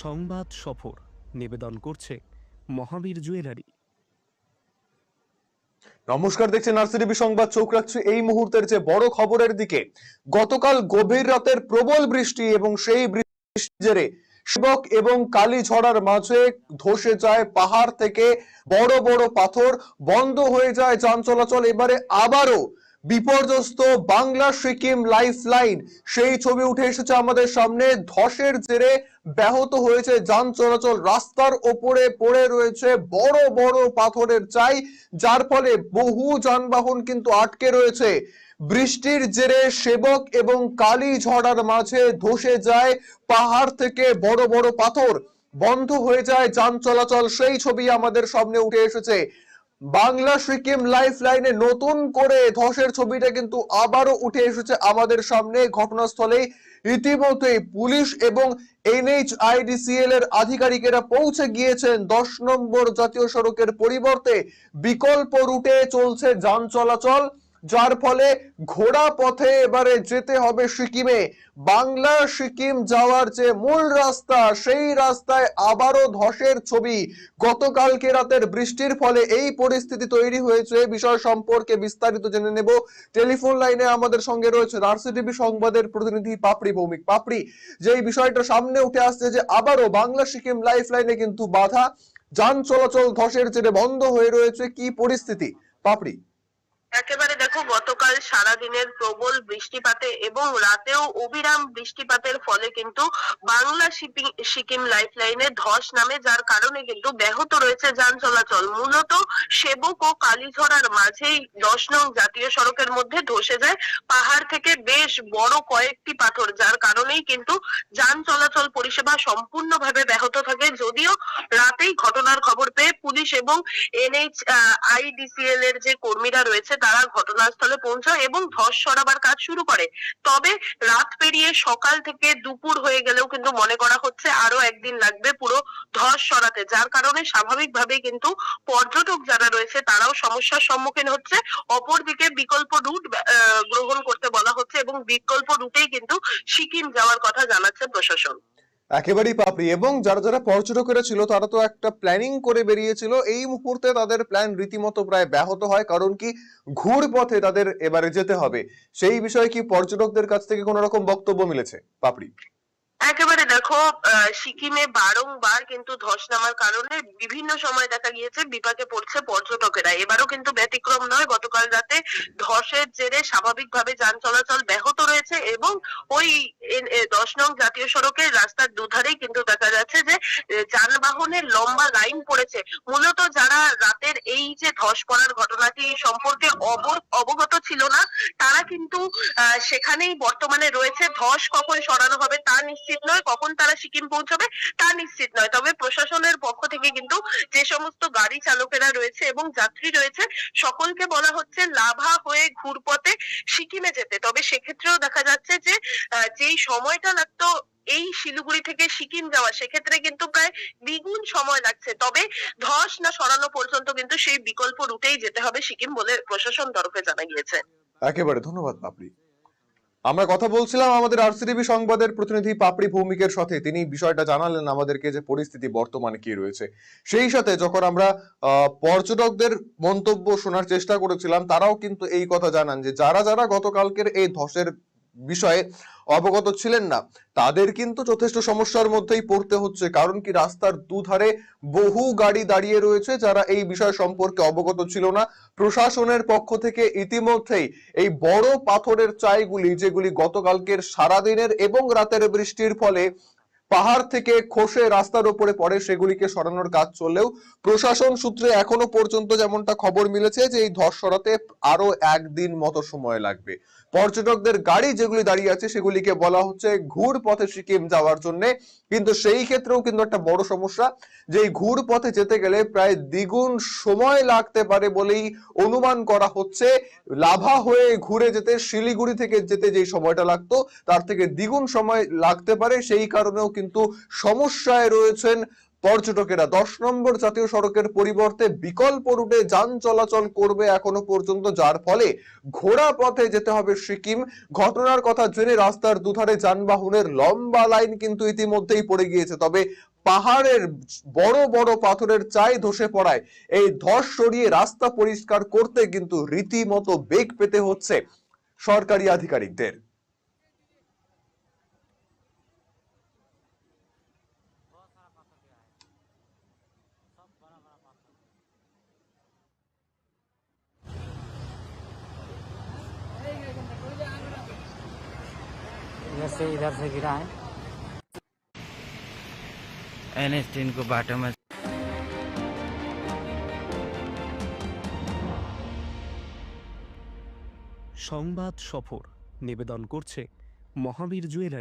সংবাদ সফর নিবেদন করছে মহাবীর জুয়েলারি। নমস্কার, দেখছেন নার্সিটিভি সংবাদ। চোখ রাখছে এই মুহূর্তের যে বড় খবরের দিকে। গতকাল গভীর রাতের প্রবল বৃষ্টি এবং সেই বৃষ্টির জেরে শিবক এবং কালী ঝড়ার মাঝে ধসে যায় পাহাড় থেকে বড় বড় পাথর, বন্ধ হয়ে যায় যান চলাচল। এবারে আবারও বিপর্যস্ত বাংলা সিকিম লাইফ লাইন সেই ছবি উঠে এসেছে আমাদের সামনে। ধসের জেরে ব্যাহত হয়েছে যান চলাচল। রাস্তার ওপরে পড়ে রয়েছে বড় বড় পাথরের চাই, যার ফলে বহু যানবাহন কিন্তু আটকে রয়েছে। বৃষ্টির জেরে সেবক এবং কালী ঝড়ার মাঝে ধসে যায় পাহাড় থেকে বড় বড় পাথর। বন্ধ হয়ে যায় যান চলাচল। সেই ছবি আমাদের সামনে উঠে এসেছে। বাংলা সিকিম লাইফ লাইনে নতুন করে ধসের ছবিটা কিন্তু আবারও উঠে এসেছে আমাদের সামনে। ঘটনাস্থলে ইতিমধ্যে পুলিশ এবং এনএইচআইডিসিএল এর আধিকারিকেরা পৌঁছে গিয়েছেন। দশ নম্বর জাতীয় সড়কের পরিবর্তে বিকল্প রুটে চলছে যান চলাচল। যার ফলে ঘোড়া পথে এবারে যেতে হবে সিকিমে। বাংলা সিকিম যাওয়ার যে মূল রাস্তা, সেই রাস্তায় আবারও ধসের ছবি। গতকালকে রাতের বৃষ্টির ফলে এই পরিস্থিতি তৈরি হয়েছে। বিষয় সম্পর্কে বিস্তারিত জেনে নেব। টেলিফোন লাইনে আমাদের সঙ্গে রয়েছে আরসিটিভি সংবাদের প্রতিনিধি পাপড়ি ভৌমিক। পাপড়ি যে বিষয়টা সামনে উঠে আসছে যে আবারও বাংলা সিকিম লাইফ লাইনে কিন্তু বাধা। যান চলাচল ধসের জেরে বন্ধ হয়ে রয়েছে। কি পরিস্থিতি? পাপড়ি। একেবারে দেখো গতকাল সারা দিনের প্রবল বৃষ্টিপাতে এবং রাতেও অবিরাম বৃষ্টিপাতের ফলে কিন্তু বাংলা শিপিং- সিকিম লাইফ লাইনে ধস নামে, যার কারণে কিন্তু ব্যাহত রয়েছে যান চলাচল। মূলত সেবক ও কালীঝড়ার মাঝেই দশ নং জাতীয় সড়কের মধ্যে ধসে যায়। পাহাড় থেকে বেশ বড় কয়েকটি পাথর, যার কারণেই কিন্তু যান চলাচল পরিষেবা সম্পূর্ণভাবে ব্যাহত থাকে। যদিও রাতেই ঘটনার খবর পেয়ে পুলিশ এবং এনএইচ আইডিসিএল এর যে কর্মীরা রয়েছে, তারা ঘটনাস্থলে পৌঁছায় এবং ধস সরাবার কাজ শুরু করে। তবে রাত পেরিয়ে সকাল থেকে দুপুর হয়ে গেলেও কিন্তু মনে করা হচ্ছে আরও একদিন লাগবে পুরো ধস সরাতে। যার কারণে স্বাভাবিকভাবেই কিন্তু পর্যটক যারা রয়েছে, তারাও সমস্যার সম্মুখীন হচ্ছে। অপরদিকে বিকল্প রুট গ্রহণ করতে বলা হচ্ছে এবং বিকল্প রুটেই কিন্তু সিকিম যাওয়ার কথা জানাচ্ছে প্রশাসন। একেবারেই পাপড়ি। এবং যারা যারা পর্যটকেরা ছিল তারা তো একটা প্ল্যানিং করে বেরিয়েছিল। এই মুহূর্তে তাদের প্ল্যান রীতিমতো প্রায় ব্যাহত হয়, কারণ কি ঘুর পথে তাদের এবারে যেতে হবে। সেই বিষয়ে কি পর্যটকদের কাছ থেকে কোনো রকম বক্তব্য মিলেছে পাপড়ি? একেবারে দেখো সিকিমে বারংবার কিন্তু ধস নামার কারণে বিভিন্ন সময় দেখা গিয়েছে বিপাকে পড়ছে পর্যটকেরা। এবারও কিন্তু ব্যতিক্রম নয়, গতকাল রাতে ধসের জেরে স্বাভাবিকভাবে যান চলাচল ব্যাহত রয়েছে এবং ওই দশ নং জাতীয় সড়কের রাস্তার দুধারেই কিন্তু দেখা যাচ্ছে যে যানবাহনের লম্বা লাইন পড়েছে। মূলত যারা রাতের এই যে ধস পড়ার ঘটনাটি সম্পর্কে অবগত ছিল না তারা কিন্তু সেখানেই বর্তমানে রয়েছে। ধস কখন সরানো হবে তা নিশ্চিত নয়। কখন তারা সিকিম পৌঁছবে তা নিশ্চিত নয়। তবে প্রশাসনের পক্ষ থেকে কিন্তু যে সমস্ত গাড়ি চালকেরা রয়েছে এবং যাত্রী রয়েছে সকলকে বলা হচ্ছে লাভা হয়ে ঘুরপথে সিকিমে যেতে। তবে সেক্ষেত্রেও দেখা যাচ্ছে যে আহ, যেই সময়টা লাগতো এই শিলিগুড়ি থেকে সিকিম যাওয়া, সেক্ষেত্রে কিন্তু প্রায় দ্বিগুণ সময় লাগছে। তবে ধস না সরানো পর্যন্ত কিন্তু সেই বিকল্প রুটেই যেতে হবে সিকিম বলে প্রশাসন তরফে জানা গিয়েছে। একেবারে, ধন্যবাদ পাপড়ি। আমরা কথা বলছিলাম আমাদের আরসিটিভি সংবাদের প্রতিনিধি পাপড়ি ভৌমিকের সাথে। তিনি বিষয়টা জানালেন আমাদেরকে যে পরিস্থিতি বর্তমানে কি রয়েছে। সেই সাথে যখন আমরা পর্যটকদের মন্তব্য শোনার চেষ্টা করেছিলাম, তারাও কিন্তু এই কথা জানান যে, যারা যারা গতকালকের এই ধসের বিষয়ে অবগত ছিলেন না। তাদের কিন্তু যথেষ্ট সমস্যার মধ্যেই পড়তে হচ্ছে, কারণ কি রাস্তার দুধারে বহু গাড়ি দাঁড়িয়ে রয়েছে যারা এই বিষয় সম্পর্কে অবগত ছিল না। প্রশাসনের পক্ষ থেকে ইতিমধ্যেই এই বড় পাথরের চাইগুলি, যেগুলি গতকালকের সারাদিনের এবং রাতের বৃষ্টির ফলে পাহাড় থেকে খসে রাস্তার উপরে পড়ে, সেগুলিকে সরানোর কাজ চললেও প্রশাসন সূত্রে এখনও পর্যন্ত যেমনটা খবর মিলেছে যে এই ধস সরাতে আরও একদিন মতো সময় লাগবে। পর্যটকদের গাড়ি যেগুলি দাঁড়িয়ে আছে সেগুলিকে বলা হচ্ছে ঘুর পথে সিকিম যাওয়ার জন্য। কিন্তু সেই ক্ষেত্রেও কিন্তু একটা বড় সমস্যা, যে ঘুর পথে যেতে গেলে প্রায় দ্বিগুণ সময় লাগতে পারে বলেই অনুমান করা হচ্ছে। লাভা হয়ে ঘুরে যেতে, শিলিগুড়ি থেকে যেতে যে সময়টা লাগতো, তার থেকে দ্বিগুণ সময় লাগতে পারে। সেই কারণেও কিন্তু সমস্যায় রয়েছেন পর্যটকেরা দশ নম্বর জাতীয় সড়কের পরিবর্তে বিকল্প রুটে যান চলাচল করবে এখনও পর্যন্ত, যার ফলে ঘোড়া পথে যেতে হবে সিকিম। ঘটনার কথা জেনে রাস্তার দুধারে যানবাহনের লম্বা লাইন কিন্তু ইতিমধ্যেই পড়ে গিয়েছে। তবে পাহাড়ের বড় বড় পাথরের চাই ধসে পড়ায়। এই ধস সরিয়ে রাস্তা পরিষ্কার করতে কিন্তু রীতিমতো বেগ পেতে হচ্ছে সরকারি আধিকারিকদের। से इधर से गिरा है एन एस टेन को बाटो में সংবাদ সফর নিবেদন করছে মহাবীর জুয়েলারি